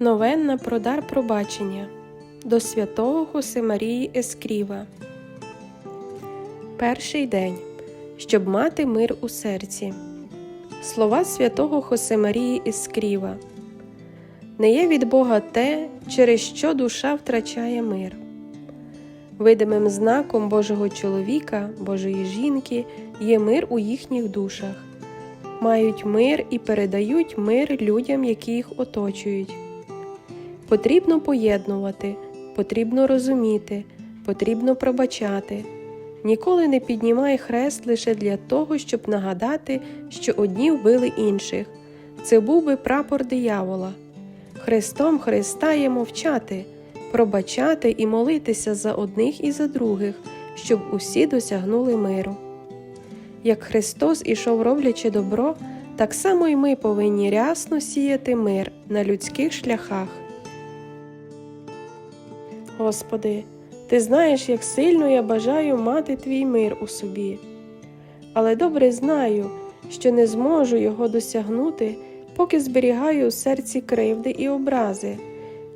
Новенна про дар пробачення до святого Хосимарії Ескріва. Перший день. Щоб мати мир у серці. Слова святого Хосимарії Ескріва. Не є від Бога те, через що душа втрачає мир. Видимим знаком Божого чоловіка, Божої жінки є мир у їхніх душах, мають мир і передають мир людям, які їх оточують. Потрібно поєднувати, потрібно розуміти, потрібно пробачати. Ніколи не піднімай хрест лише для того, щоб нагадати, що одні вбили інших. Це був би прапор диявола. Христом Христа є мовчати, пробачати і молитися за одних і за других, щоб усі досягнули миру. Як Христос ішов роблячи добро, так само й ми повинні рясно сіяти мир на людських шляхах. Господи, Ти знаєш, як сильно я бажаю мати твій мир у собі, але добре знаю, що не зможу його досягнути, поки зберігаю у серці кривди і образи,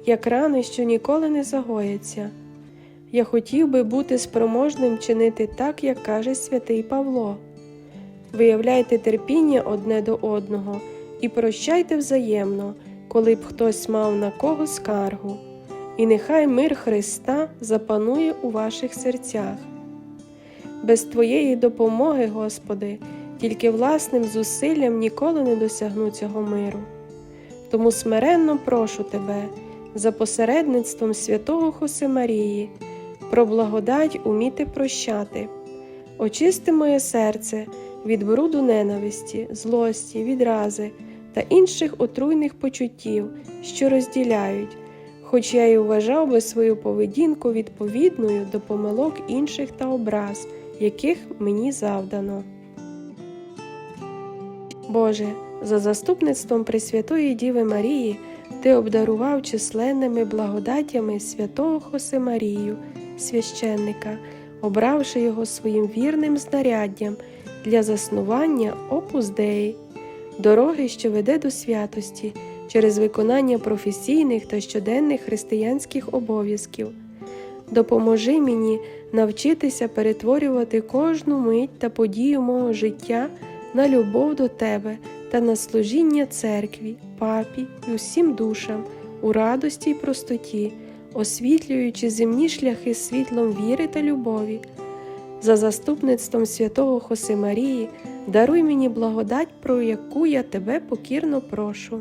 як рани, що ніколи не загояться. Я хотів би бути спроможним чинити так, як каже святий Павло. Виявляйте терпіння одне до одного і прощайте взаємно, коли б хтось мав на кого скаргу і нехай мир Христа запанує у ваших серцях. Без Твоєї допомоги, Господи, тільки власним зусиллям ніколи не досягну цього миру. Тому смиренно прошу Тебе за посередництвом святого Хосимарії, про благодать уміти прощати, очисти моє серце від бруду ненависті, злості, відрази та інших отруйних почуттів, що розділяють хоч я й вважав би свою поведінку відповідною до помилок інших та образ, яких мені завдано. Боже, за заступництвом Пресвятої Діви Марії Ти обдарував численними благодатями святого Хосимарію, священника, обравши його своїм вірним знаряддям для заснування опус Деї, дороги, що веде до святості через виконання професійних та щоденних християнських обов'язків. Допоможи мені навчитися перетворювати кожну мить та подію мого життя на любов до Тебе та на служіння церкві, папі і усім душам у радості й простоті, освітлюючи земні шляхи світлом віри та любові. За заступництвом святого Хосимарії даруй мені благодать, про яку я тебе покірно прошу.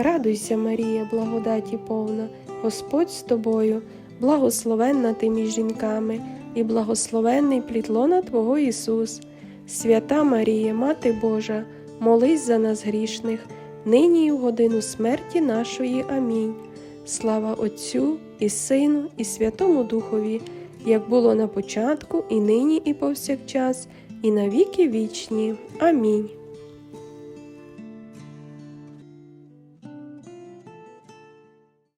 Радуйся, Марія, благодаті повна, Господь з тобою, благословенна ти між жінками, і благословенний плітлона Твого Ісус. Свята Марія, Мати Божа, молись за нас грішних, нині і в годину смерті нашої. Амінь. Слава Отцю і Сину, і Святому Духові, як було на початку, і нині, і повсякчас, і на віки вічні. Амінь.